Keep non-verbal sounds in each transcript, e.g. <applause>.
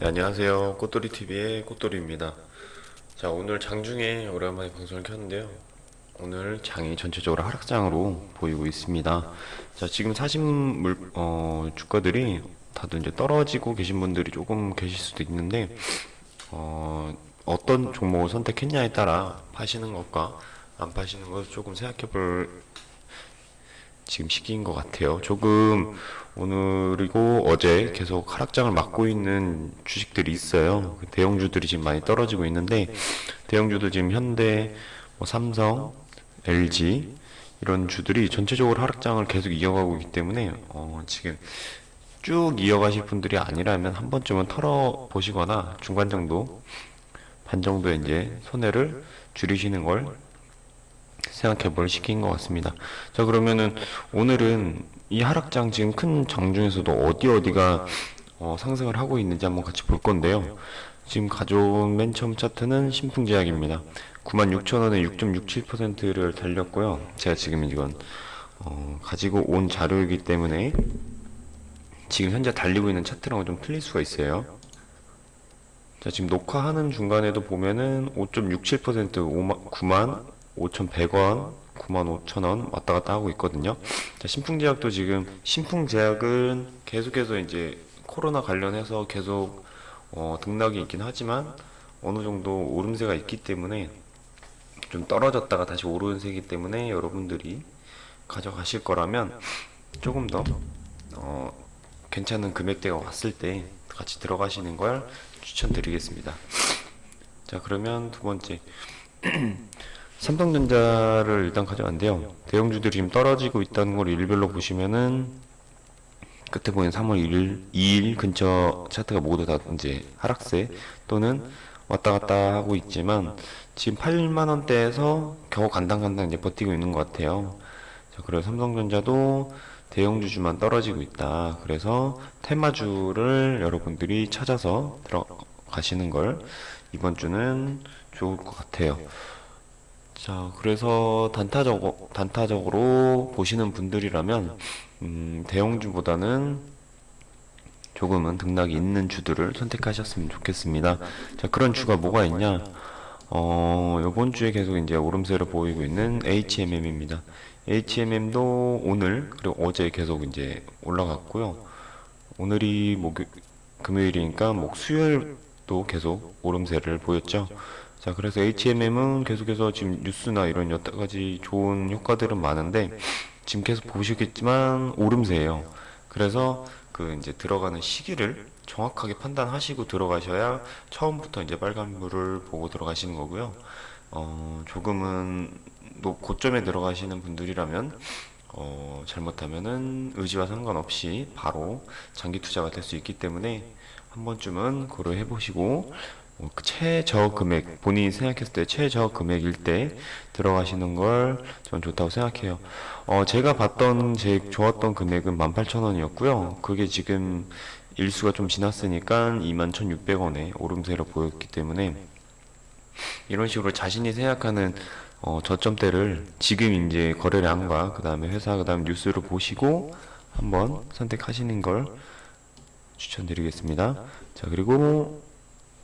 네, 안녕하세요. 꽃돌이TV의 꽃돌이입니다. 자, 오늘 장중에 오랜만에 방송을 켰는데요. 오늘 장이 전체적으로 하락장으로 보이고 있습니다. 자, 지금 사신 물, 어, 주가들이 다들 이제 떨어지고 계신 분들이 조금 계실 수도 있는데, 어, 어떤 종목을 선택했냐에 따라 파시는 것과 안 파시는 것을 조금 생각해 볼 지금 시기인 것 같아요. 조금 오늘이고 어제 계속 하락장을 맞고 있는 주식들이 있어요. 그 대형주들이 지금 많이 떨어지고 있는데 대형주들 지금 현대, 뭐 삼성, LG 이런 주들이 전체적으로 하락장을 계속 이어가고 있기 때문에 어, 지금 쭉 이어가실 분들이 아니라면 한 번쯤은 털어 보시거나 중간 정도 반 정도 이제 손해를 줄이시는 걸 생각해 볼 시기인 것 같습니다. 자, 그러면은 오늘은 이 하락장 지금 큰 장중에서도 어디 어디가 어, 상승을 하고 있는지 한번 같이 볼 건데요. 지금 가져온 맨 처음 차트는 신풍제약입니다. 96,000원에 6.67%를 달렸고요. 제가 지금 이건 어, 가지고 온 자료이기 때문에 지금 현재 달리고 있는 차트랑은 좀 틀릴 수가 있어요. 자, 지금 녹화하는 중간에도 보면은 5.67% 5만, 9만 5,100원, 9만 5천원 왔다 갔다 하고 있거든요. 자, 신풍제약도 지금, 신풍제약은 계속해서 이제 코로나 관련해서 계속 어, 등락이 있긴 하지만 어느 정도 오름세가 있기 때문에 좀 떨어졌다가 다시 오르는세이기 때문에 여러분들이 가져가실 거라면 조금 더 어, 괜찮은 금액대가 왔을 때 같이 들어가시는 걸 추천드리겠습니다. 자, 그러면 두 번째. <clears throat> 삼성전자를 일단 가져왔는데요. 대형주들이 지금 떨어지고 있다는 걸 일별로 보시면은 끝에 보이는 3월 1일, 2일 근처 차트가 모두 다 이제 하락세 또는 왔다 갔다 하고 있지만 지금 8만 원대에서 겨우 간당간당 이제 버티고 있는 것 같아요. 자, 그래서 삼성전자도 대형주주만 떨어지고 있다. 그래서 테마주를 여러분들이 찾아서 들어가시는 걸 이번 주는 좋을 것 같아요. 자, 그래서 단타적, 단타적으로 보시는 분들이라면, 음, 대형주보다는 조금은 등락이 있는 주들을 선택하셨으면 좋겠습니다. 자, 그런 주가 뭐가 있냐? 어, 요번 주에 계속 이제 오름세를 보이고 있는 HMM입니다. HMM도 오늘, 그리고 어제 계속 이제 올라갔고요. 오늘이 목요, 금요일이니까 목 수요일도 계속 오름세를 보였죠. 자, 그래서 HMM은 계속해서 지금 뉴스나 이런 여러 가지 좋은 효과들은 많은데 지금 계속 보시겠지만 오름세예요. 그래서 그 이제 들어가는 시기를 정확하게 판단하시고 들어가셔야 처음부터 이제 빨간불을 보고 들어가시는 거고요. 어, 조금은 높 고점에 들어가시는 분들이라면 어, 잘못하면은 의지와 상관없이 바로 장기 투자가 될 수 있기 때문에 한 번쯤은 고려해 보시고 최저 금액 본인이 생각했을 때 최저 금액일 때 들어가시는 걸전 좋다고 생각해요. 어, 제가 봤던 제 좋았던 금액은 18,000원이었고요. 그게 지금 일수가 좀 지났으니까 21,600원에 오름세로 보였기 때문에 이런 식으로 자신이 생각하는 어, 저점대를 지금 이제 거래량과 그 다음에 회사 그 다음 뉴스를 보시고 한번 선택하시는 걸 추천드리겠습니다. 자 그리고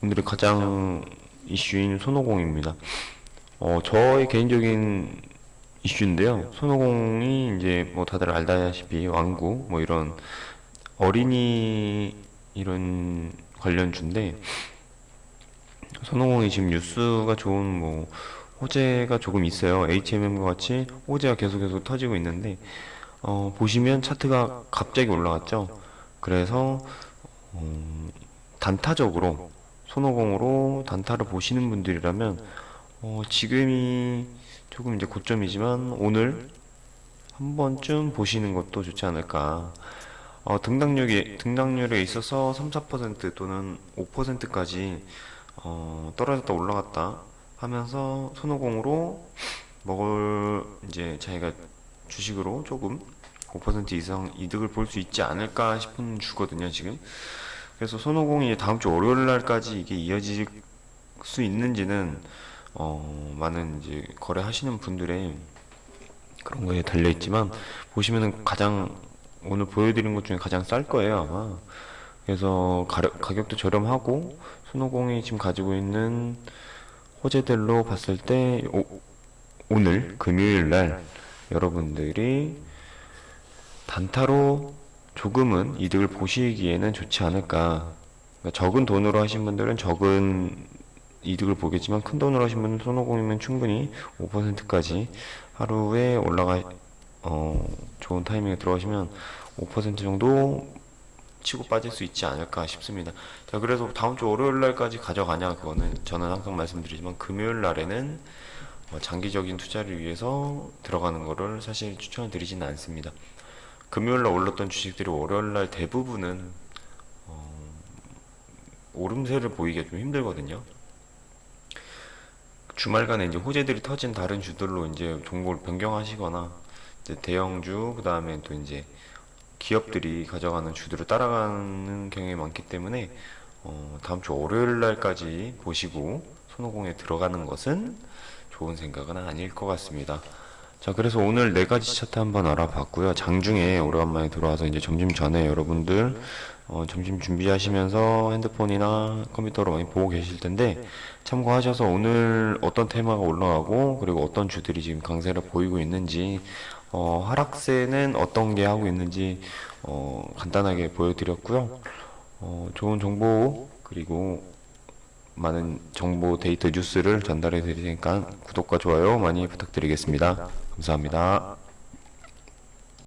오늘의 가장 이슈인 손오공입니다. 어, 저의 개인적인 이슈인데요. 손오공이 이제 뭐 다들 알다시피 왕구 뭐 이런 어린이 이런 관련주인데 손오공이 지금 뉴스가 좋은 뭐 호재가 조금 있어요. HMM과 같이 호재가 계속해서 터지고 있는데 어, 보시면 차트가 갑자기 올라갔죠. 그래서 음, 단타적으로 손오공으로 단타를 보시는 분들이라면 어, 지금이 조금 이제 고점이지만 오늘 한 번쯤 보시는 것도 좋지 않을까. 어, 등락률이 등락률에 있어서 3, 4% 또는 5%까지 어, 떨어졌다 올라갔다 하면서 손오공으로 먹을 이제 자기가 주식으로 조금 5% 이상 이득을 볼 수 있지 않을까 싶은 주거든요, 지금. 그래서 손오공이 다음 주 월요일 날까지 이게 이어질 수 있는지는 어, 많은 이제 거래하시는 분들의 그런 거에 달려 있지만 보시면은 가장 오늘 보여드린 것 중에 가장 쌀 거예요 아마. 그래서 가려- 가격도 저렴하고 손오공이 지금 가지고 있는 호재들로 봤을 때 오, 오늘 금요일 날 여러분들이 단타로 조금은 이득을 보시기에는 좋지 않을까. 그러니까 적은 돈으로 하신 분들은 적은 이득을 보겠지만 큰 돈으로 하신 분은 손오공이면 충분히 5%까지 하루에 올라가 어, 좋은 타이밍에 들어가시면 5% 정도 치고 빠질 수 있지 않을까 싶습니다. 자, 그래서 다음 주 월요일 날까지 가져가냐 그거는 저는 항상 말씀드리지만 금요일 날에는 어, 장기적인 투자를 위해서 들어가는 거를 사실 추천을 드리지는 않습니다. 금요일 날 올랐던 주식들이 월요일 날 대부분은 어, 오름세를 보이기가 좀 힘들거든요. 주말간에 이제 호재들이 터진 다른 주들로 이제 종목을 변경하시거나 이제 대형주 그 다음에 또 이제 기업들이 가져가는 주들을 따라가는 경향이 많기 때문에 어, 다음 주 월요일 날까지 보시고 손오공에 들어가는 것은 좋은 생각은 아닐 것 같습니다. 자, 그래서 오늘 네 가지 차트 한번 알아봤고요. 장중에 오래간만에 들어와서 이제 점심 전에 여러분들 어, 점심 준비하시면서 핸드폰이나 컴퓨터로 많이 보고 계실 텐데 참고하셔서 오늘 어떤 테마가 올라가고 그리고 어떤 주들이 지금 강세를 보이고 있는지 어, 하락세는 어떤 게 하고 있는지 어, 간단하게 보여드렸고요. 어, 좋은 정보 그리고 많은 정보 데이터 뉴스를 전달해 드리니까 구독과 좋아요 많이 부탁드리겠습니다. 감사합니다.